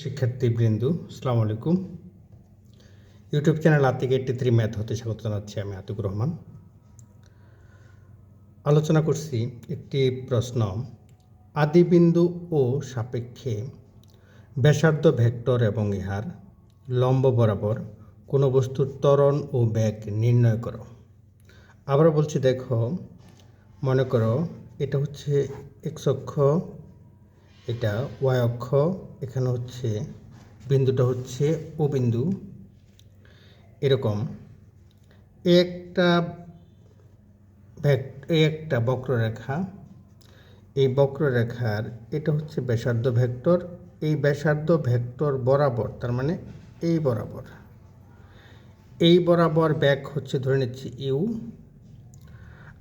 শিক্ষার্থীবৃন্দ, আসসালামু আলাইকুম। YouTube channel Atik eighty three math হতে স্বাগত জানাচ্ছি আমি আতিকুর রহমান। আলোচনা করছি একটি প্রশ্ন, আদিবিন্দু ও সাপেক্ষে ব্যাসার্ধ ভেক্টর এবং ইহার লম্ব বরাবর কোনো বস্তুর ত্বরণ ও বেগ নির্ণয় করো। আবার বলছি দেখো, মনে করো এটা হচ্ছে এক্স অক্ষ এটা ওয়াই অক্ষ, এখানে হচ্ছে বিন্দুটা হচ্ছে ও বিন্দু। এরকম। একটা এই একটা বক্ররেখা। এই বক্ররেখার, এটা হচ্ছে ব্যাসার্ধ ভেক্টর। এই ব্যাসার্ধ ভেক্টর বরাবর, তার মানে এই বরাবর। এই বরাবর ব্যাক হচ্ছে ধরে নিচ্ছি ইউ।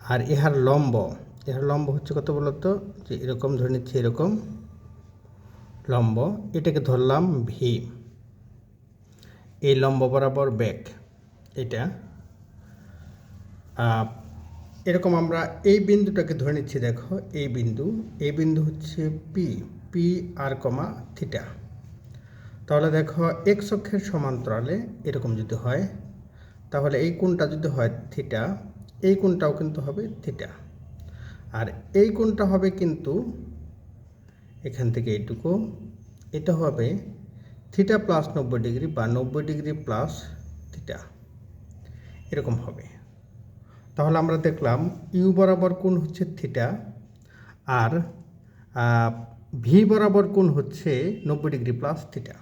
আর ইহার লম্ব ইহার লম্ব হচ্ছে কত বলতো? যে এরকম ধরে নিচ্ছি এরকম। লম্ব, এটাকে ধরলাম ভি এই লম্ব বরাবর ব্যাক এটা। এরকম আমরা এই বিন্দুটাকে ধরে নিচ্ছি, দেখো এই বিন্দু। এই বিন্দু হচ্ছে P P R comma theta তাহলে দেখো এক্স অক্ষের সমান্তরালে এরকম যদি হয়, তাহলে এই কোণটা যদি হয় থিটা এই কোণটাও কিন্তু হবে থিটা আর এই কোণটা হবে কিন্তু এখান থেকে এইটুকু। এটা হবে থিটা প্লাস নব্বই ডিগ্রি বা নব্বই ডিগ্রি প্লাস থিটা এরকম হবে। তাহলে আমরা দেখলাম ইউ বরাবর কোণ হচ্ছে থিটা আর ভি বরাবর কোণ হচ্ছে নব্বই ডিগ্রি প্লাস থিটা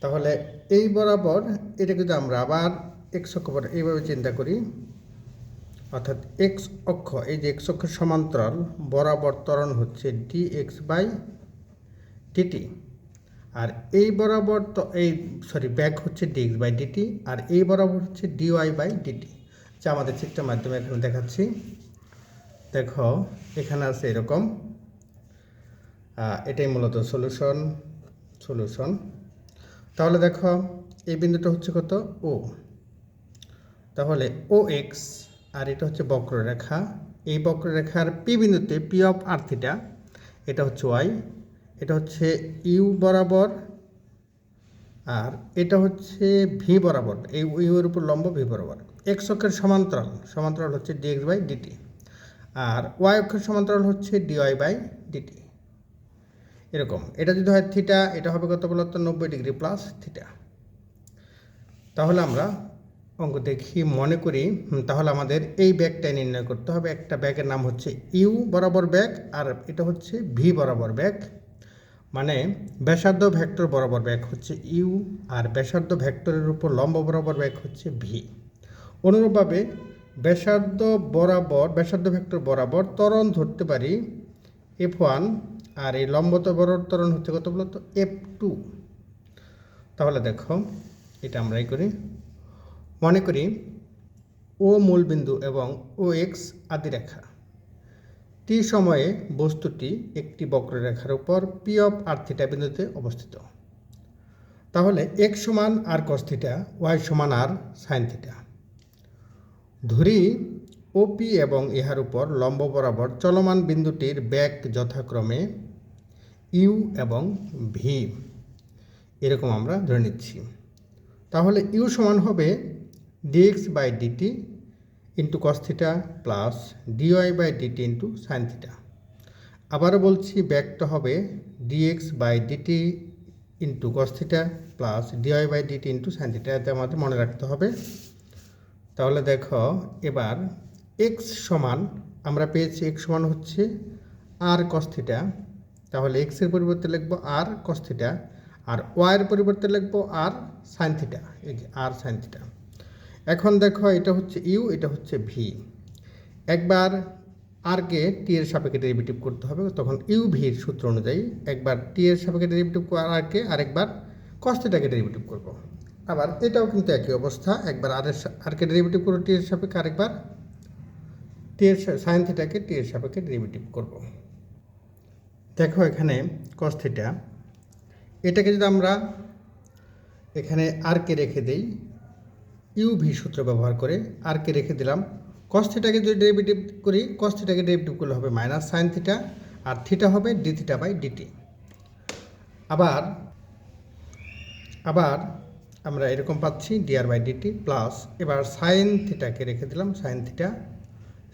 তাহলে এই বরাবর এটা যদি আমরা আবার এক্স অক্ষ এইভাবে চিন্তা করি অর্থাৎ এক্স অক্ষ, এই যে এক্স অক্ষের সমান্তরাল বরাবর ত্বরণ হচ্ছে ডি এক্স বাই ডিটি আর এই বরাবর তো, এই সরি ব্যাক হচ্ছে ডি এক্স বাই ডিটি আর এই বরাবর হচ্ছে ডিওয়াই বাই ডিটি যা আমাদের চিত্রের মাধ্যমে এখানে দেখাচ্ছি। দেখো, এখানে আছে এরকম। এটাই মূলত সলিউশন সলিউশন তাহলে দেখো, এই বিন্দুটা হচ্ছে কত? ও তাহলে ও এক্স আর এটা হচ্ছে বক্ররেখা। এই বক্ররেখার পি বিন্দুতে পি অফ আর থিটা এটা হচ্ছে ওয়াই এটা হচ্ছে ইউ বরাবর, আর এটা হচ্ছে ভি বরাবর, এই ইউ এর উপর লম্ব ভি বরাবর। এক্স অক্ষের সমান্তরাল সমান্তরাল হচ্ছে D X by D T R Y অক্ষের সমান্তরাল হচ্ছে ডিওয়াই বাই ডিটি এরকম, এটা যদি হয় থিটা এটা হবে কত বলতো? নব্বই ডিগ্রি প্লাস থিটা তাহলে আমরা অঙ্ক দেখি মনে করি তাহলে আমাদের এই ব্যাগটাই নির্ণয় করতে হবে। একটা ব্যাগের নাম হচ্ছে ইউ বরাবর ব্যাগ আর এটা হচ্ছে ভি বরাবর ব্যাগ। মানে ব্যাসার্ধ ভেক্টর বরাবর ব্যাগ হচ্ছে ইউ আর ব্যাসার্ধ ভেক্টরের উপর লম্ব বরাবর ব্যাগ হচ্ছে ভি। অনুরূপভাবে ব্যাসার্ধ বরাবর, ব্যাসার্ধ ভেক্টর বরাবর ত্বরণ ধরতে পারি এফ ওয়ান আর এই লম্বত বরাবর ত্বরণ হচ্ছে কত বলতো? F two. তাহলে দেখো, এটা আমরাই করি। মনে করি ও মূলবিন্দু এবং ও এক্স আদি রেখা। টি সময়ে বস্তুটি একটি বক্ররেখার উপর পি অফ আর থিটা বিন্দুতে অবস্থিত। তাহলে এক্স সমান আর কস থিটা ওয়াই সমান আর সাইন থিটা ধরি ওপি এবং ইহার উপর লম্ব বরাবর চলমান বিন্দুটির ব্যাক যথাক্রমে ইউ এবং ভি এরকম আমরা ধরে নিচ্ছি। তাহলে ইউ সমান হবে DX by DT into cos theta plus DY by DT into sine theta আবারও বলছি ব্যাকটা হবে DX by DT into cos theta plus DY by DT into sine theta এতে আমাদের মনে রাখতে হবে। তাহলে দেখো, এবার এক্স সমান, আমরা পেয়েছি এক্স সমান হচ্ছে আর কস থিটা তাহলে এক্সের পরিবর্তে লিখব আর কস থিটা আর ওয়াইয়ের পরিবর্তে লিখব আর সাইন থিটা এই যে আর সাইন থিটা এখন দেখো এটা হচ্ছে ইউ, এটা হচ্ছে ভি। একবার আরকে টি এর সাপেক্ষে ডেরিভেটিভ করতে হবে, তখন ইউ ভির সূত্র অনুযায়ী একবার টি এর সাপেক্ষে ডেরিভেটিভ আরকে আরেকবার কস্তিটাকে ডেরিভেটিভ করব। আবার এটাও কিন্তু একই অবস্থা, একবার আর এর আরকে ডেরিভেটিভ করব টি এর সাপেক্ষে আরেকবার টি এর সাইন থিটাকে টি এর সাপেক্ষে ডেরিভেটিভ করব। দেখো এখানে কস এটাকে যদি আমরা এখানে আরকে রেখে দেই ইউভি সূত্র ব্যবহার করে আরকে রেখে দিলাম। কস থিটাকে যদি ডেরিভেটিভ করি কস থিটাকে ডেরিভেটিভ করলে হবে মাইনাস সাইন থিটা আর থিটা হবে D theta by D T আবার আবার আমরা এরকম পাচ্ছি D R by D T plus এবার সাইন থিটাকে রেখে দিলাম সাইন থিটা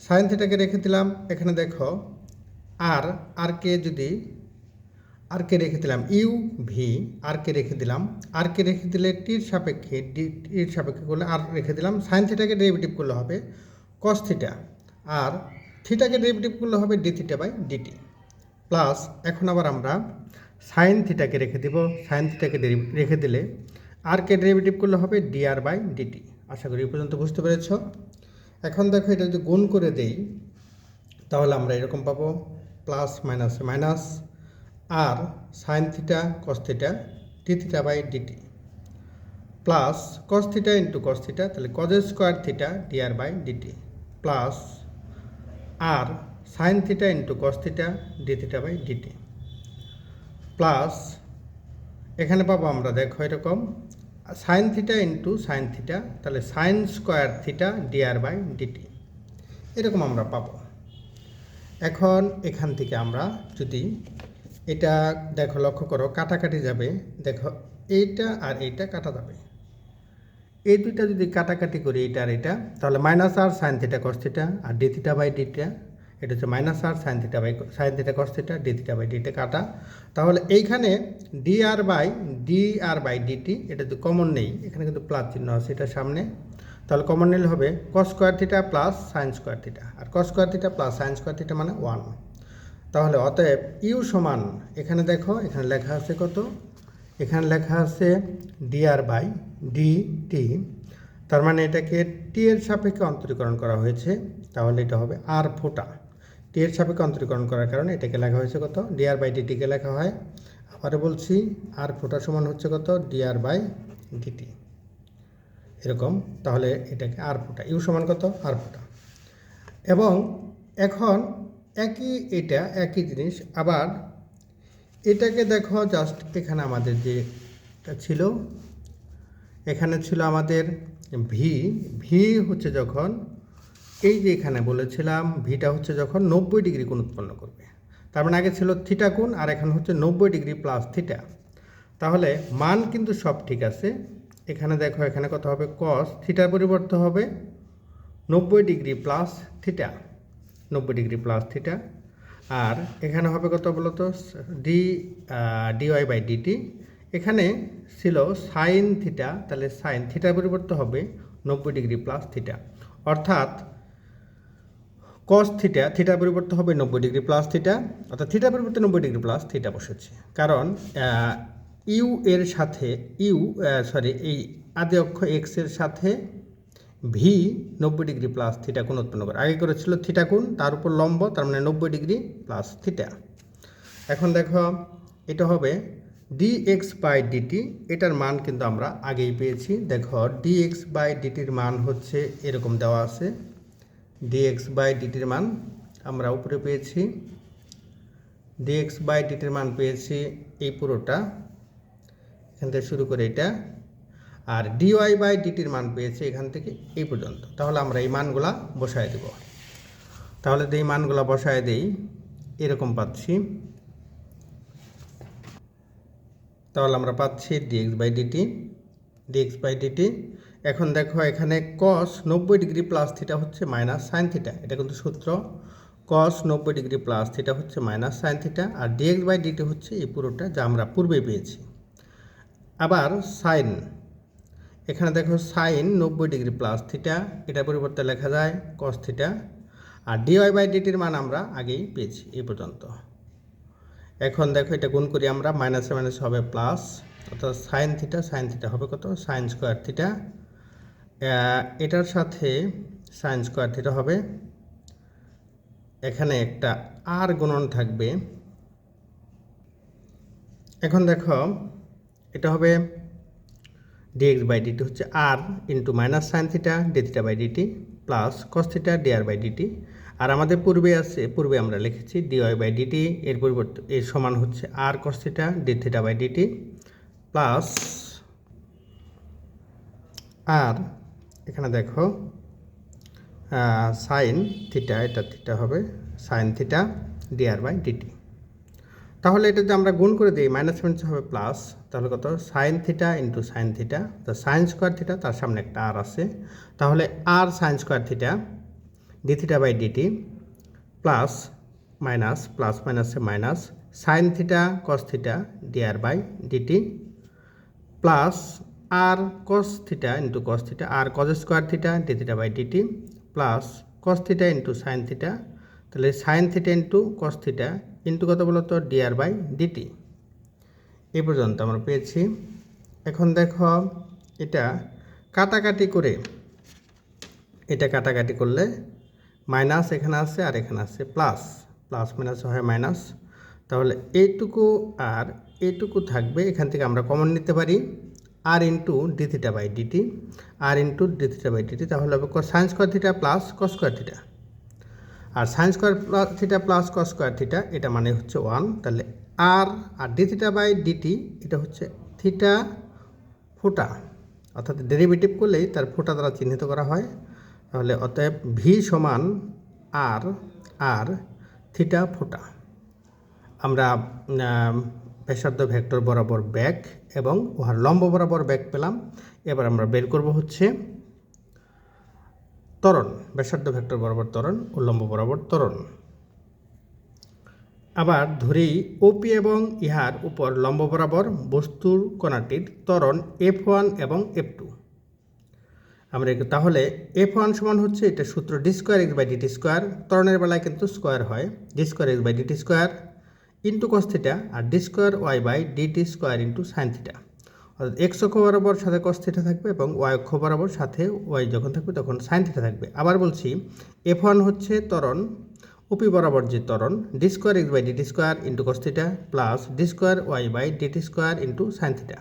সাইন থিটাকে রেখে দিলাম, এখানে দেখো, আর আর কে যদি আর কে রেখে দিলাম ইউ ভি আর কে রেখে দিলাম। আর কে রেখে দিলে টির সাপেক্ষে, ডি টির সাপেক্ষে করলে আর রেখে দিলাম। সাইন থিটাকে ডেরিভেটিভ করলে হবে কস থিটা আর থিটাকে ডেরিভেটিভ করলে হবে D theta by DT plus এখন আবার আমরা সাইন থিটাকে রেখে দেব। সাইন থিটাকে রেখে দিলে আর কে ডেরিভেটিভ করলে হবে ডিআর বাই ডিটি আশা করি এই পর্যন্ত বুঝতে পেরেছ। এখন দেখো এটা যদি গুণ করে দেই, তাহলে আমরা এরকম পাবো plus minus minus R sine theta cos theta D theta by DT plus cos theta into cos theta তাহলে cos square theta DR by DT plus R sine theta into cos theta D theta by DT plus এখানে পাবো আমরা, দেখো এরকম sine theta into sine theta তাহলে sine square theta DR by DT এরকম আমরা পাবো। এখন এখান থেকে আমরা যদি এটা দেখো, লক্ষ্য করো, কাটাকাটি যাবে। দেখো, এইটা আর এইটা কাটা যাবে। এই দুইটা যদি কাটাকাটি করি এটা আর এটা তাহলে minus R sine theta cos theta R D theta by ডিটা এটা হচ্ছে minus R sine theta by sine theta cos theta D theta by DT কাটা। তাহলে এইখানে D R by D R by DT এটা যদি কমন নেই, এখানে কিন্তু প্লাস চিহ্ন আছে এটার সামনে। তাহলে কমন নিলে হবে cos square theta plus sine square theta আর cos square theta plus sine square theta মানে ওয়ান তাহলে অতএব ইউ সমান, এখানে দেখো, এখানে লেখা আছে কত? এখানে লেখা আছে ডিআর বাই ডি টি তার মানে এটাকে টি এর সাপেক্ষে অন্তরীকরণ করা হয়েছে। তাহলে এটা হবে আর ফোটা। টি এর সাপেক্ষে অন্তরীকরণ করার কারণে এটাকে লেখা হয়েছে কত? ডিআর বাই ডিটিকে লেখা হয়। আবারও বলছি আর ফোটা সমান হচ্ছে কত? ডিআর বাই ডিটি এরকম, তাহলে এটাকে আর ফোটা। ইউ সমান কত? আর ফোটা। এবং এখন একই এটা, একই জিনিস। আবার এটাকে দেখো জাস্ট এখানে আমাদের যেটা ছিল, এখানে ছিল আমাদের ভি ভি হচ্ছে যখন, এই যে এখানে বলেছিলাম ভিটা হচ্ছে যখন নব্বই ডিগ্রি কোণ উৎপন্ন করবে। তার মানে আগে ছিল থিটা কোণ, আর এখন হচ্ছে নব্বই ডিগ্রি প্লাস থিটা তাহলে মান কিন্তু সব ঠিক আছে। এখানে দেখো, এখানে কত হবে? কস থিটার পরিবর্তে হবে নব্বই ডিগ্রি প্লাস থিটা নব্বই ডিগ্রি প্লাস থিটা। আর এখানে হবে কত বলতো? ডি ডিওয়াই বাই ডিটি এখানে ছিল সাইন থিটা, তাহলে সাইন থিটার পরিবর্তে হবে নব্বই ডিগ্রি প্লাস থিটা। অর্থাৎ কস থিটা থিটা পরিবর্তে হবে নব্বই ডিগ্রি প্লাস থিটা। অর্থাৎ থিটা পরিবর্তে নব্বই ডিগ্রি প্লাস থিটা বসেছে। কারণ ইউ এর সাথে ইউ সরি এই আদি অক্ষ এক্সের সাথে ভি নব্বই ডিগ্রি প্লাস থিটা কোণ উৎপন্ন করে। আগে করেছিল থিটা কোণ, তার উপর লম্ব, তার মানে নব্বই ডিগ্রি প্লাস থিটা এখন দেখো, এটা হবে ডি এক্স বাই ডিটি এটার মান কিন্তু আমরা আগেই পেয়েছি। দেখো ডি এক্স বাই ডিটির মান হচ্ছে এরকম দেওয়া আছে। ডিএক্স বাই ডিটির মান আমরা উপরে পেয়েছি। ডিএক্স বাই ডিটির মান পেয়েছি এই পুরোটা। এখান থেকে শুরু করে এটা। আর ডিওয়াই বাই ডিটির মান পেয়েছে এখান থেকে এই পর্যন্ত। তাহলে আমরা এই মানগুলা বসায় দেব। তাহলে এই মানগুলা বসায় দেই, এরকম পাচ্ছি। তাহলে আমরা পাচ্ছি dx by dt dx by dt এখন দেখো এখানে কস নব্বই ডিগ্রি প্লাস থিটা হচ্ছে মাইনাস সাইন থিটা এটা কিন্তু সূত্র। কস নব্বই ডিগ্রি প্লাস থিটা হচ্ছে মাইনাস সাইন থিটা আর ডিএক্স বাই ডিটি হচ্ছে এই পুরোটা যা আমরা পূর্বে পেয়েছি। আবার সাইন এখানে দেখো সাইন নব্বই ডিগ্রি প্লাস থিটা এটা পরিবর্তে লেখা যায় কস থিটা আর ডিওয়াই বাই ডিটির মান আমরা আগেই পেয়েছি, এই পর্যন্ত। এখন দেখো এটা গুণ করি আমরা মাইনাসে মাইনাস হবে প্লাস অর্থাৎ সাইন থিটা সাইন থিটা হবে কত? সাইন স্কোয়ার থিটা এটার সাথে সাইন স্কোয়ার থিটা হবে। এখানে একটা আর গুণন থাকবে। এখন দেখো, এটা হবে ডিএক্স বাই ডিটি হচ্ছে r into minus sine theta d theta by dt plus cos theta dr by dt আর আমাদের পূর্বে আছে, পূর্বে আমরা লিখেছি ডিওয়াই বাই ডিটি এর পরিবর্তে, এর সমান হচ্ছে r cos theta d theta by dt plus আর এখানে দেখো সাইন থিটা এটা থিটা হবে sine theta dr by dt তাহলে এটা যদি আমরা গুণ করে দিই মাইনাস সেভেন হবে প্লাস তাহলে কত? Sine theta into sine theta তো সাইন স্কোয়ার থিটা তার সামনে একটা আর আছে। তাহলে r sine square theta d theta by dt plus minus plus মাইনাসে minus sine theta cos theta dr by dt plus r cos theta into cos theta r cos square theta d theta by dt plus cos theta into sine theta তাহলে sine theta into cos theta into কত বলতো? DR by DT এই পর্যন্ত আমরা পেয়েছি। এখন দেখো, এটা কাটাকাটি করে, এটা কাটাকাটি করলে মাইনাস এখানে আছে আর এখানে আছে প্লাস প্লাস মাইনাস হয় মাইনাস তাহলে এইটুকু আর এইটুকু থাকবে, এখান থেকে আমরা কমন নিতে পারি। R into d theta by dt r into d theta by dt তাহলে হবে sine square theta plus cos square theta আর sine square plus theta plus cos square theta এটা মানে হচ্ছে ওয়ান তাহলে আর r d theta by dt এটা হচ্ছে theta ফোটা। অর্থাৎ ডেরিভেটিভ করলেই তার ফোটা দ্বারা চিহ্নিত করা হয়। তাহলে অতএব ভি সমান আর আর থিটা ফোটা। আমরা আম, ব্যাসার্ধ ভেক্টর বরাবর ব্যাক এবং উহার লম্ব বরাবর ব্যাক পেলাম। এবার আমরা বের করব হচ্ছে ত্বরণ, ব্যাসার্ধ ভেক্টর বরাবর ত্বরণ, উল্লম্ব বরাবর ত্বরণ। আবার ধরি ওপি এবং ইহার উপর লম্ব বরাবর বস্তুর কণাটির ত্বরণ এফ ওয়ান এবং এফ টু আমরা তাহলে এফ ওয়ান সমান হচ্ছে এটা সূত্র d square x by dt square ত্বরণের বেলায় কিন্তু স্কোয়ার হয়। D square x by dt square into cos theta R d square y by dt square into sine theta অর্থাৎ এক্স অক্ষ বরাবর সাথে কস থিটা থাকবে এবং ওয়াই অক্ষ বরাবর সাথে ওয়াই যখন থাকবে তখন সাইন থিটা থাকবে। আবার বলছি এফ ওয়ান হচ্ছে ত্বরণ ওপি বরাবর যে ত্বরণ d square x by dt square into cos theta plus d square y by dt square into sine theta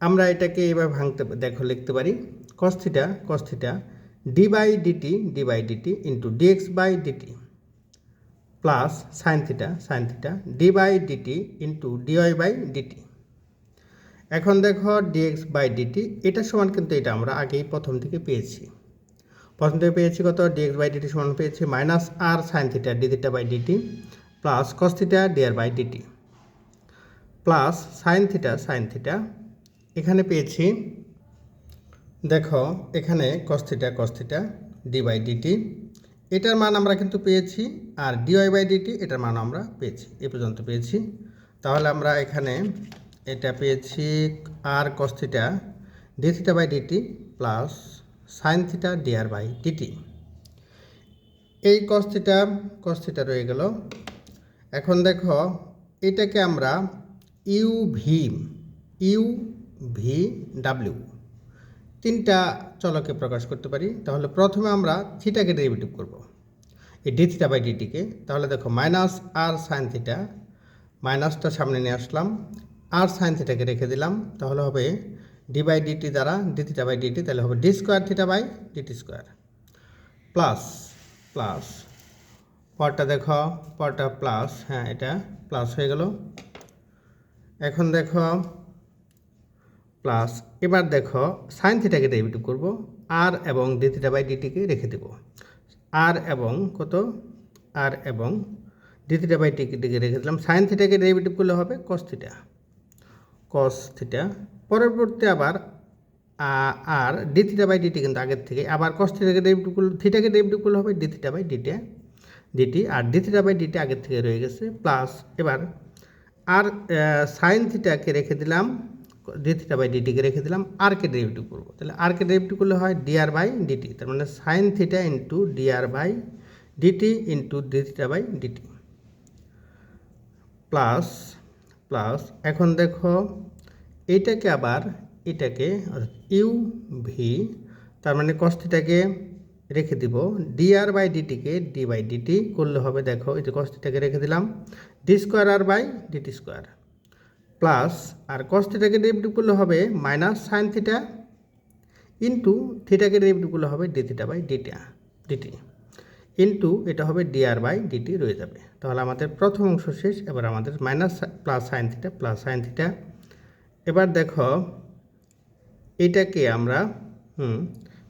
আমরা এটাকে এভাবে ভাঙতে, দেখো লিখতে পারি cos theta cos theta d by dt d by dt into dx by dt plus sine theta sine theta d by dt into dy by dt এখন দেখো dx by DT এটা সমান কিন্তু এটা আমরা আগেই প্রথম থেকে পেয়েছি। প্রথম থেকে পেয়েছি কত? ডিএক্স বাই ডিটি সমান পেয়েছি minus R sine theta D theta by D T plus cos theta D R by D T plus sine theta sine theta এখানে পেয়েছি, দেখো এখানে cos theta cos theta D by D T এটার মান আমরা কিন্তু পেয়েছি আর ডিওয়াই বাই ডিটি এটার মান আমরা পেয়েছি, এ পর্যন্ত পেয়েছি। তাহলে আমরা এখানে এটা পেয়েছি r cos theta d theta by dt plus sine theta dr by dt এই কস্থিটা কস্থিটা রয়ে গেল। এখন দেখো, এটাকে আমরা U V U V W তিনটা চলকে প্রকাশ করতে পারি। তাহলে প্রথমে আমরা থিটাকে ডেরিভেটিভ করব। এই ডি থিটা বাই ডিটিকে তাহলে দেখো মাইনাস আর সাইন থিটা মাইনাসটা সামনে নিয়ে আসলাম। আর সাইন থিটাকে রেখে দিলাম, তাহলে হবে ডি বাই ডিটি দ্বারা ডি থিটা বাই ডিটি তাহলে হবে d square theta by dt square plus plus পরটা দেখো, পরটা প্লাস হ্যাঁ এটা প্লাস হয়ে গেল। এখন দেখো প্লাস এবার দেখো সাইন থিটাকে ডেরিভেটিভ করব আর এবং ডি থিটা বাই ডিটিকে রেখে দেব। আর এবং কত? আর এবং ডি থিটা বাই ডিটিকে রেখে দিলাম। সাইন থিটাকে ডেরিভেটিভ করলে হবে কস থিটা কস থিটা পরবর্তী আবার r d theta by dt কিন্তু আগের থেকে, আবার কস থিটাকে ডেরিভেটিভ করলে থিটাকে ডেরিভেটিভ করলে হবে d theta by dt dt R D theta by DT আগের থেকে রয়ে গেছে প্লাস এবার আর সাইন থিটাকে রেখে দিলাম ডি থিটা বাই ডিটিকে রেখে দিলাম আরকে ডেরিভেটিভ করব। তাহলে আরকে ডেরিভেটিভ করলে হয় ডিআর বাই ডিটি তার মানে sine theta into dr by dt into d theta by dt plus plus এখন দেখো এইটাকে আবার এটাকে ইউ ভি, তার মানে কস্তিটাকে রেখে দিব। ডিআর বাই ডিটিকে ডি বাই ডিটি করলে হবে, দেখো এই যে কস্তিটাকে রেখে দিলাম। D square r by dt square plus আর কস্তিটাকে ডেরিভেটিভ করলে হবে মাইনাস সাইন থিটা ইন্টু থিটাকে ডেরিভেটিভ করলে হবে D theta by ডিটা DT into এটা হবে ডিআর বাই ডিটি রয়ে যাবে। তাহলে আমাদের প্রথম অংশ শেষ, এবার আমাদের minus plus sine theta plus sine theta এবার দেখো, এটাকে আমরা, হুম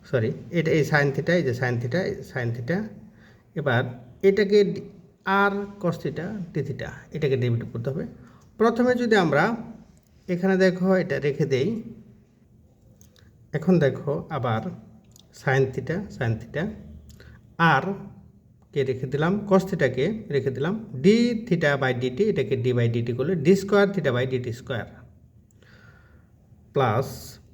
সরি এটা এই সাইন থিটা এই যে সাইন থিটা সাইন থিটা এবার এটাকে আর কস্তিটা ডিথিটা এটাকে ডেবিট করতে হবে। প্রথমে যদি আমরা এখানে দেখো, এটা রেখে দেই। এখন দেখো, আবার সাইন থিটা সাইন থিটা আর কে রেখে দিলাম? কস থিটাকে রেখে দিলাম? ডি থিটা বাই ডিটি এটাকে ডি বাই ডিটি করলে d square theta by dt square plus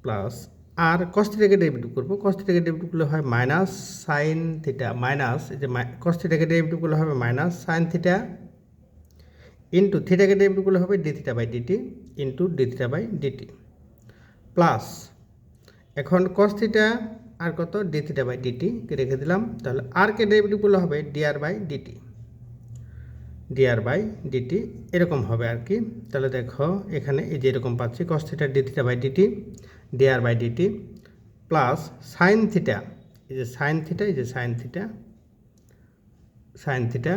plus R cos থিটাকে ডেবিট করব। কস থিটাকে ডেবিট করলে হয় মাইনাস সাইন থিটা মাইনাস এই যে কস থিটাকে ডেবিট করলে হবে মাইনাস সাইন থিটা ইন্টু থিটাকে ডেবিট করলে হবে d theta by dt into d theta by dt plus এখন কস থিটা আর কত? ডি থিটা বাই ডিটি রেখে দিলাম। তাহলে আর কে ডেরিভেটিভ করলে হবে dr by dt dr by dt এরকম হবে আর কি। তাহলে দেখো, এখানে এই যে এরকম পাচ্ছি cos theta d theta by dt dr by dt plus sine theta এই যে সাইন থিটা এই যে সাইন থিটা সাইন থিটা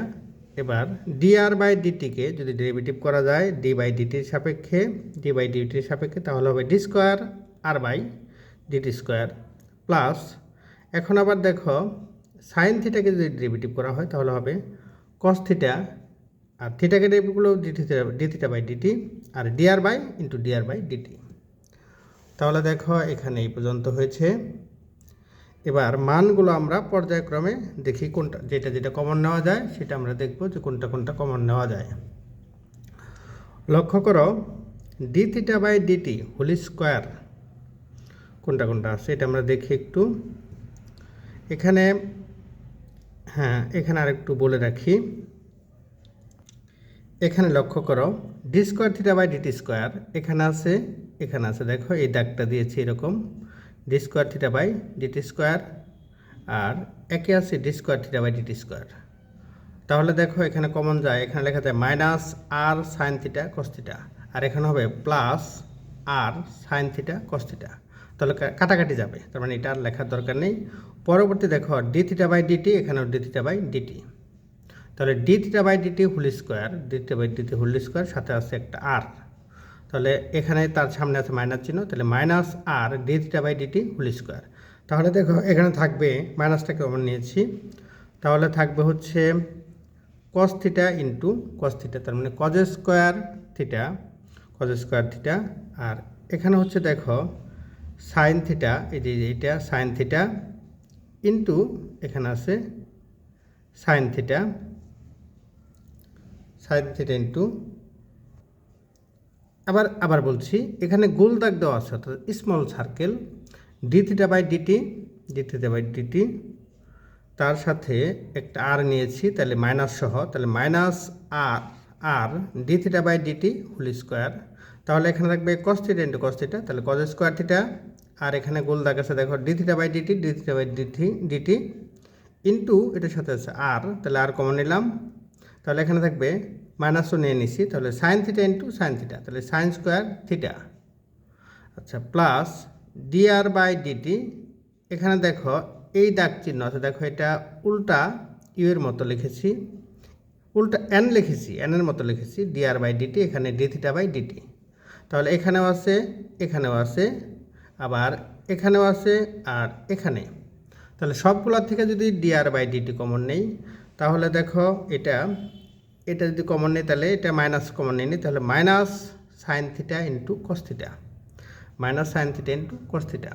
এবার ডিআর বাই ডিটিকে যদি ডেরিভেটিভ করা যায় ডি বাই ডিটির সাপেক্ষে ডি বাই ডিটির সাপেক্ষে, তাহলে হবে d square r by dt square plus এখন আবার দেখো সাইন থিটাকে যদি ডেরিভেটিভ করা হয় তাহলে হবে কস থিটা আর থিটাকে ডেরিভেটিভ করলেও d theta by DT R dr by into dr by dt তাহলে দেখো এখানে এই পর্যন্ত হয়েছে। এবার মানগুলো আমরা পর্যায়ক্রমে দেখি কোনটা, যেটা যেটা কমন নেওয়া যায় সেটা আমরা দেখব যে কোনটা কোনটা কমন নেওয়া যায়। লক্ষ্য করো d theta by dt whole square কোনটা কোনটা আছে, এটা আমরা দেখি একটু। এখানে হ্যাঁ এখানে আরেকটু বলে রাখি। এখানে লক্ষ্য করো d square theta by dt square এখানে আছে এখানে আছে, দেখো, এই দাগটা দিয়েছি এরকম। D square theta by dt square আর একে আছে d square theta by dt square তাহলে দেখো, এখানে কমন যায়, এখানে লেখা যায় minus r sine theta cos theta আর এখানে হবে plus r sine theta cos theta তাহলে কাটাকাটি যাবে। তার মানে এটা আর লেখার দরকার নেই। পরবর্তী দেখো ডি থিটা বাই ডিটি এখানেও ডি থিটা বাই ডিটি তাহলে d theta by dt whole square d theta by dt whole square সাথে আছে একটা আর তাহলে এখানে তার সামনে আছে মাইনাস চিহ্ন, তাহলে minus r d theta by dt whole square তাহলে দেখো, এখানে থাকবে মাইনাসটাকে আমরা নিয়েছি? তাহলে থাকবে হচ্ছে cos theta into cos theta তার মানে cos square theta cos square theta আর এখানে হচ্ছে দেখো সাইন থিটা এই যে এইটা সাইন থিটা ইন্টু এখানে আছে sine theta sine theta into আবার আবার বলছি, এখানে গোল দাগ দেওয়া আছে, অর্থাৎ small circle d theta by dt d theta by dt তার সাথে একটা আর নিয়েছি, তাহলে মাইনাস সহ, তাহলে minus r r d theta by dt whole square তাহলে এখানে থাকবে cos theta into cos theta তাহলে কজ স্কোয়ার থিটা আর এখানে গোল দাগ আছে, দেখো d theta by dt d theta by dt dt into এটার সাথে আছে আর তাহলে আর কমন নিলাম। তাহলে এখানে থাকবে মাইনাসও নিয়ে নিছি, তাহলে sine theta into sine theta তাহলে সাইন স্কোয়ার থিটা আচ্ছা প্লাস ডিআর বাই ডিটি এখানে দেখো, এই দাগ চিহ্ন আছে, দেখো, এটা উল্টা ইউ এর মতো লিখেছি, উল্টা এন লিখেছি এন এর মতো লিখেছি ডিআর বাই ডিটি এখানে ডি থিটা বাই ডিটি তাহলে এখানেও আছে এখানেও আছে আবার এখানেও আছে আর এখানে। তাহলে সবগুলোর থেকে যদি ডিআর বাই ডিটি কমন নেই, তাহলে দেখো এটা এটা যদি কমন নেই তাহলে এটা মাইনাস কমন নেই, তাহলে minus sine theta into cos theta minus sine theta into cos theta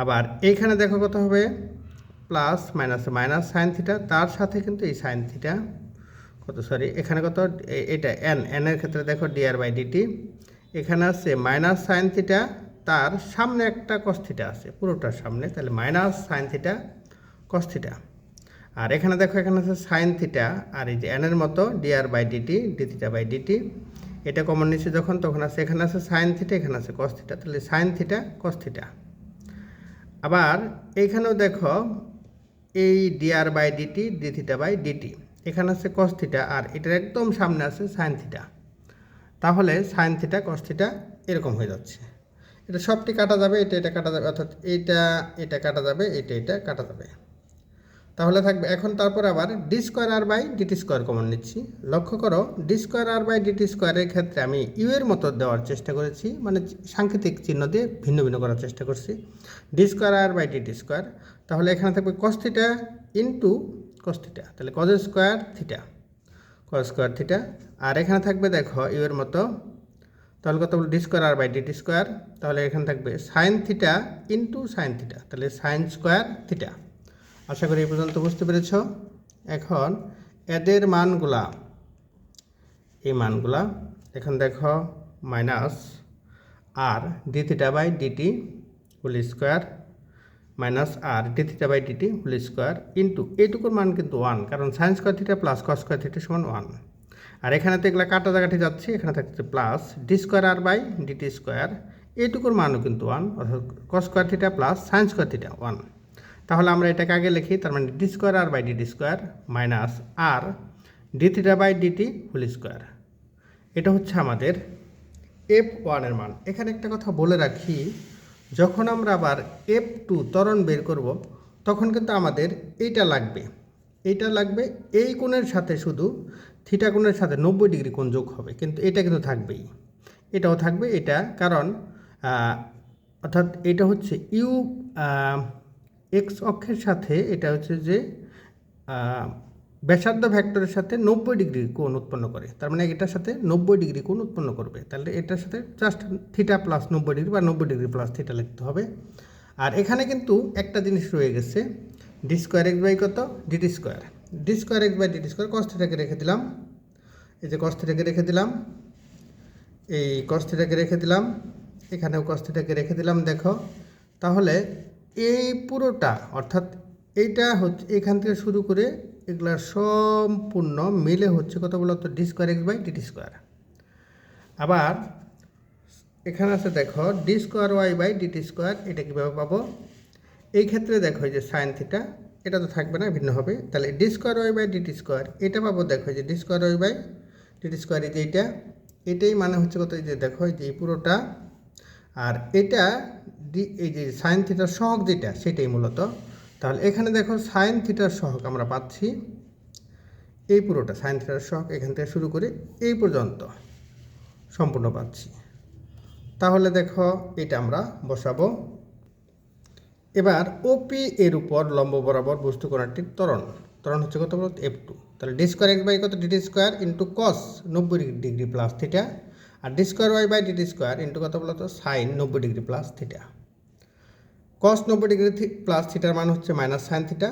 আবার এইখানে দেখো কত হবে? Plus minus minus sine theta তার সাথে কিন্তু এই সাইন থিটা কত সরি এখানে কত? এটা এন এনের ক্ষেত্রে দেখো ডিআর বাই ডিটি এখানে আছে মাইনাস সাইন থিটা তার সামনে একটা কস থিটা আছে, পুরোটার সামনে, তাহলে minus sine theta cos theta আর এখানে দেখো, এখানে আছে সাইন থিটা আর এই যে এনের মতো dr by dt d theta by dt এটা কমন নিচ্ছে যখন, তখন আছে, এখানে আছে সাইন থিটা এখানে আছে কস থিটা তাহলে সাইন থিটা কস থিটা আবার এইখানেও দেখো, এই dr by dt d theta by dt এখানে আছে কস থিটা আর এটার একদম সামনে আছে সাইন থিটা তাহলে সাইন থিটা কস থিটা এরকম হয়ে যাচ্ছে। এটা সবটি কাটা যাবে, এটা এটা কাটা যাবে, অর্থাৎ এইটা, এটা কাটা যাবে, এটা এটা কাটা যাবে। তাহলে থাকবে, এখন তারপর আবার d square r by dt square common নিচ্ছি। লক্ষ্য করো d square r by dt স্কোয়ারের ক্ষেত্রে আমি ইউ এর মতো দেওয়ার চেষ্টা করেছি মানে সাংকেতিক চিহ্ন দিয়ে ভিন্ন ভিন্ন করার চেষ্টা করছি। D square r by dt square তাহলে এখানে থাকবে cos theta into cos theta তাহলে cos square theta cos square theta আর এখানে থাকবে দেখো ইউ এর মতো তাহলে কত বলব d square r by dt square তাহলে এখানে থাকবে sine theta into sine theta তাহলে সাইন স্কোয়ার থিটা আশা করি এই পর্যন্ত বুঝতে পেরেছ। এখন এদের মানগুলা, এই মানগুলা, এখন দেখো minus r d theta by dt whole square minus r d theta by dt whole square into এইটুকুর মান কিন্তু ওয়ান কারণ sine square theta plus cos square theta সমান ওয়ান আর এখানে তো এগুলো কাটা জায়গাটি যাচ্ছে, এখানে থাকছে plus d square r by dt square এইটুকুর মানও কিন্তু ওয়ান অর্থাৎ cos square theta plus sine square theta one তাহলে আমরা এটাকে আগে লিখি, তার মানে d square r by dt square minus r d theta by dt whole square এটা হচ্ছে আমাদের এফ ওয়ানের মান। এখানে একটা কথা বলে রাখি, যখন আমরা আবার এফ টু ত্বরণ বের করব, তখন কিন্তু আমাদের এইটা লাগবে। এইটা লাগবে এই কোণের সাথে শুধু থিটা কোণের সাথে নব্বই ডিগ্রি কোণ যোগ হবে, কিন্তু এটা কিন্তু থাকবেই। এটাও থাকবে, এটা কারণ অর্থাৎ এটা হচ্ছে ইউ এক্স অক্ষের সাথে এটা হচ্ছে যে ব্যাসার্ধ ভেক্টরের সাথে নব্বই ডিগ্রি কোণ উৎপন্ন করে। তার মানে এটার সাথে নব্বই ডিগ্রি কোণ উৎপন্ন করবে। তাহলে এটার সাথে জাস্ট থিটা প্লাস নব্বই ডিগ্রি বা নব্বই ডিগ্রি প্লাস থিটা লিখতে হবে। আর এখানে কিন্তু একটা জিনিস রয়ে গেছে ডি স্কোয়ার এক্স বাই কত? Dt square d square x by dt square কস্থিটাকে রেখে দিলাম। এই যে কস্থিটাকে রেখে দিলাম। এই কস্থিটাকে রেখে দিলাম। এখানেও কস্থিটাকে রেখে দিলাম, দেখো। তাহলে এই পুরোটা, অর্থাৎ এইটা হচ্ছে, এখান থেকে শুরু করে এগুলা সম্পূর্ণ মিলে হচ্ছে কত বলতো d square x by dt square আবার এখানে আছে দেখো d square y by dt square এটা কীভাবে পাবো? এই ক্ষেত্রে দেখো যে সাইন থিটা এটা তো থাকবে না, ভিন্ন হবে। তাহলে d square y by dt square এটা পাবো দেখো যে d square y by dt square এই যে এইটা, এটাই মানে হচ্ছে কত, এই যে দেখো, এই যে এই পুরোটা, আর এটা ডি এই যে সাইন থিটার সহগ যেটা, সেটাই মূলত। তাহলে এখানে দেখো সাইন থিটার সহগ আমরা পাচ্ছি, এই পুরোটা সাইন থিটার সহগ, এখান থেকে শুরু করে এই পর্যন্ত সম্পূর্ণ পাচ্ছি। তাহলে দেখো এটা আমরা বসাবো। এবার ওপি এর উপর লম্ব বরাবর বস্তু কোণাটির ত্বরণ। ত্বরণ হচ্ছে কত বলতো এফ টু তাহলে ডি স্কোয়ার এক্স বাই কত? ডিটি স্কোয়ার ইন্টু কস নব্বই degree plus theta R d square y by dt square into কত বলতো? সাইন নব্বই ডিগ্রি প্লাস থিটা কস নব্বই ডিগ্রি প্লাস থিটার মান হচ্ছে minus sine theta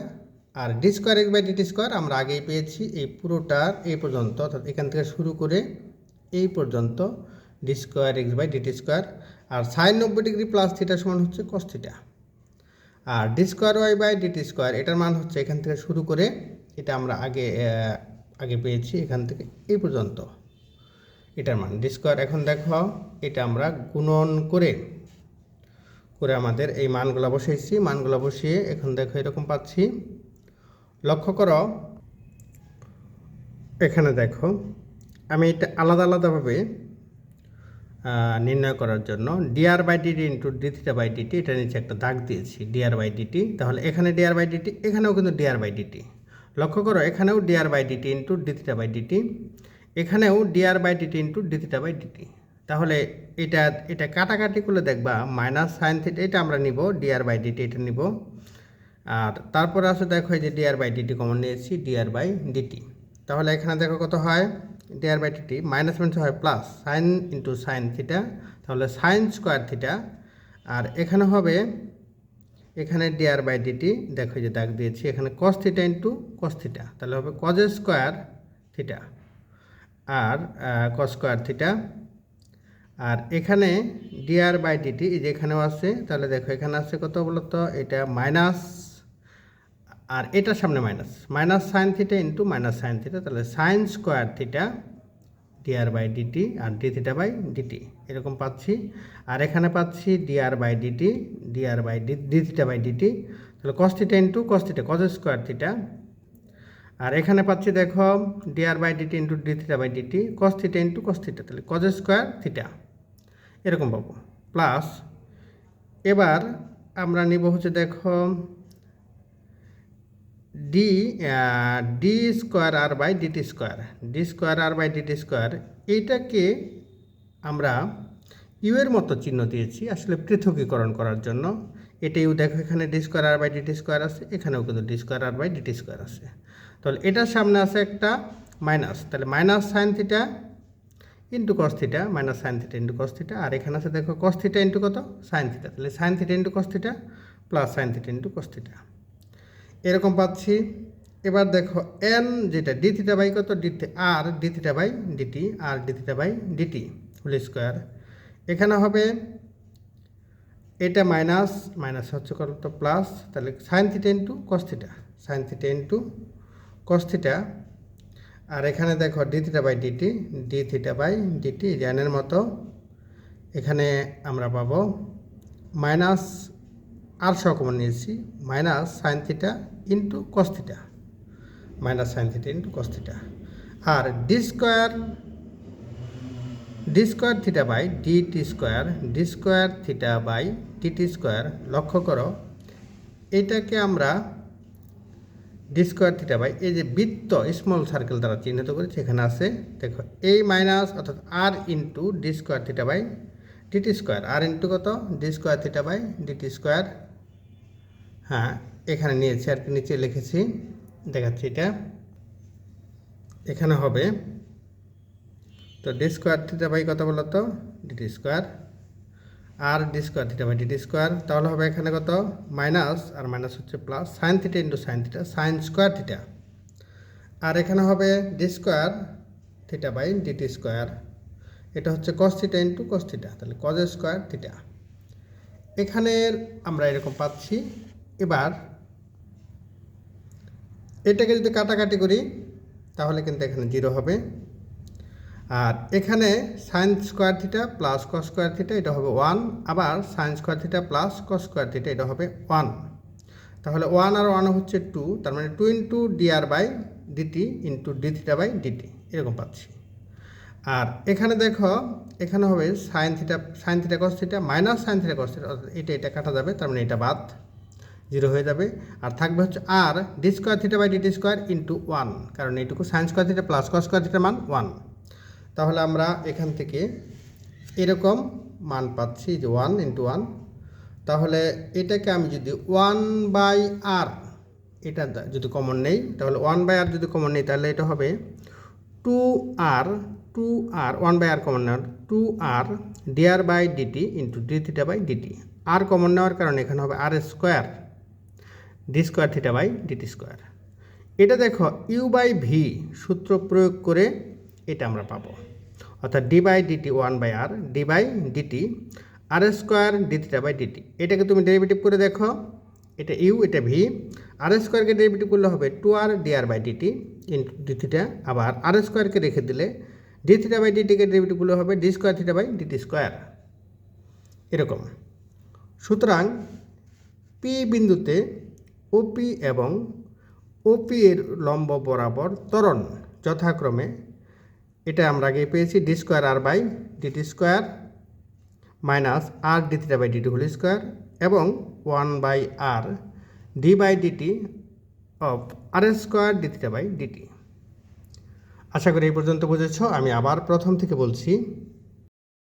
R d square x by dt square আমরা আগেই পেয়েছি এই পুরোটার এই পর্যন্ত। অর্থাৎ এখান থেকে শুরু করে এই পর্যন্ত d square x by dt square R sine নব্বই ডিগ্রি প্লাস থিটা সমান হচ্ছে cos theta R d square y by dt square এটার মান হচ্ছে এখান থেকে শুরু করে এটা আমরা আগে আগে পেয়েছি এখান থেকে এই পর্যন্ত। এটার মান ডি স্কোয়ার এখন দেখো এটা আমরা গুণন করে করে আমাদের এই মানগুলো বসিয়েছি মানগুলো বসিয়ে এখন দেখো এরকম পাচ্ছি। লক্ষ্য করো, এখানে দেখো আমি এটা আলাদা আলাদাভাবে নির্ণয় করার জন্য dr by dt into d theta by dt এটা নিচে একটা দাগ দিয়েছি ডিআর বাই ডিটি তাহলে এখানে ডিআর বাই ডিটি এখানেও কিন্তু ডিআর বাই ডিটি লক্ষ্য করো এখানেও dr by dt into d theta by dt এখানেও dr by dt into d theta by dt তাহলে এটা এটা কাটাকাটি করলে দেখবা মাইনাস সাইন থিটা এটা আমরা নিব ডিআর বাই ডিটি এটা নিব আর তারপরে আছে দেখো এই যে ডিআর বাই ডিটি কমন নিয়েছি ডিআর বাই ডিটি তাহলে এখানে দেখো কত হয় dr by dt minus minus হয় plus sine into sine theta তাহলে সাইন স্কোয়ার থিটা আর এখানে হবে, এখানে ডিআর বাই ডিটি দেখো যে দাগ দিয়েছি, এখানে cos theta into cos theta তাহলে হবে কজ স্কোয়ার থিটা আর কস স্কোয়ার থিটা আর এখানে ডিআর বাই ডিটি এই যে এখানেও আছে, তাহলে দেখো এখানে আছে কত বলতো, এটা মাইনাস আর এটার সামনে minus minus sine theta into minus sine theta তাহলে sine square theta dr by dt R D theta by DT এরকম পাচ্ছি। আর এখানে পাচ্ছি dr by dt dr by d theta by dt তাহলে cos theta into cos theta cos square theta আর এখানে পাচ্ছি দেখো dr by dt into d theta by dt cos theta into cos theta তাহলে কজ স্কোয়ার থিটা এরকম পাবো। Plus এবার আমরা নিব হচ্ছে দেখো d d square r by dt square d square r by dt square এইটাকে আমরা ইউ এর মতো চিহ্ন দিয়েছি আসলে পৃথকীকরণ করার জন্য। এটা ইউ দেখো এখানে d square r by dt square আছে, এখানেও কিন্তু d square r by dt square আছে। তাহলে এটার সামনে আছে একটা মাইনাস তাহলে minus sine theta into cos theta minus sine theta into cos theta আর এখানে আছে দেখো কস থিটা ইন্টু কত? সাইন থিটা তাহলে sine theta into cos theta plus sine theta into cos theta এরকম পাচ্ছি। এবার দেখো এন যেটা ডি থিটা বাই কত? D r d theta by dt r d theta by dt whole square এখানে হবে, এটা মাইনাস মাইনাস হচ্ছে কত? প্লাস তাহলে sine theta into cos theta sine theta into cos theta আর এখানে দেখো d theta by dt d theta by dt জ্ঞানের মতো। এখানে আমরা পাবো মাইনাস আর সকমন নিয়েছি, minus sine theta into cos theta, minus sine theta into cos theta. R d square d square theta by dt square d square theta by t t square, লক্ষ্য করো, এটাকে আমরা ডি স্কোয়ার থিটা বাই এই যে বৃত্ত small circle দ্বারা চিহ্নিত করেছি, এখানে আছে, দেখো এই মাইনাস অর্থাৎ r into d square theta by dt square r into কত? D square theta by dt square হ্যাঁ এখানে নিয়েছি আর কি, নিচে লিখেছি, দেখাচ্ছি এটা। এখানে হবে, তো ডি স্কোয়ার থিটা বাই কত বলো তো? Dt square R d square theta by dt square তাহলে হবে এখানে কত? মাইনাস আর মাইনাস হচ্ছে plus sine theta into sine theta sine square theta আর এখানে হবে d square theta by dt square এটা হচ্ছে cos theta into cos theta তাহলে কজ স্কোয়ার থিটা এখানে আমরা এরকম পাচ্ছি এবার এটাকে যদি কাটাকাটি করি, তাহলে কিন্তু এখানে জিরো হবে। আর এখানে sine square theta plus cos square theta এটা হবে ওয়ান আবার sine square theta plus cos square theta এটা হবে ওয়ান তাহলে ওয়ান আর ওয়ান হচ্ছে টু তার মানে two into dr by dt into d theta by dt এরকম পাচ্ছি। আর এখানে দেখো, এখানে হবে sine theta sine theta cos theta minus sine theta cos theta এটা এটা কাটা যাবে, তার মানে এটা বাদ। জিরো হয়ে যাবে। আর থাকবে হচ্ছে r d square theta by dt square into one কারণ এইটুকু sine square theta plus cos square theta মান ওয়ান তাহলে আমরা এখান থেকে এরকম মান পাচ্ছি যে ওয়ান ইন্টু ওয়ান তাহলে এটাকে আমি যদি ওয়ান বাই আর এটা যদি কমন নেই, তাহলে ওয়ান বাই আর যদি কমন নেই, তাহলে এটা হবে two r two r one by r common নেওয়ার two r dr by dt into d theta by dt r common নেওয়ার কারণে এখানে হবে r square d square theta by dt square এটা দেখো ইউ বাই ভি সূত্র প্রয়োগ করে এটা আমরা পাবো। অর্থাৎ d by dt one by r d by dt r square d theta by dt এটাকে তুমি ডেরিভেটিভ করে দেখো, এটা ইউ এটা ভি আর স্কোয়ারকে ডেরিভেটিভ করলে হবে two r d r by dt into d theta আবার আর স্কোয়ারকে রেখে দিলে ডি থিটা বাই ডিটিকে ডেরিভেটিভ করলে হবে d square theta by dt square এরকম। সুতরাং পি বিন্দুতে ওপি এবং ওপি এর লম্ব বরাবর ত্বরণ যথাক্রমে। এটা আমরা আগে পেয়েছি d square r by dt square minus r d theta by dt whole square এবং one by r d by dt of r square d theta by dt আশা করি এই পর্যন্ত বুঝেছ, আমি আবার প্রথম থেকে বলছি।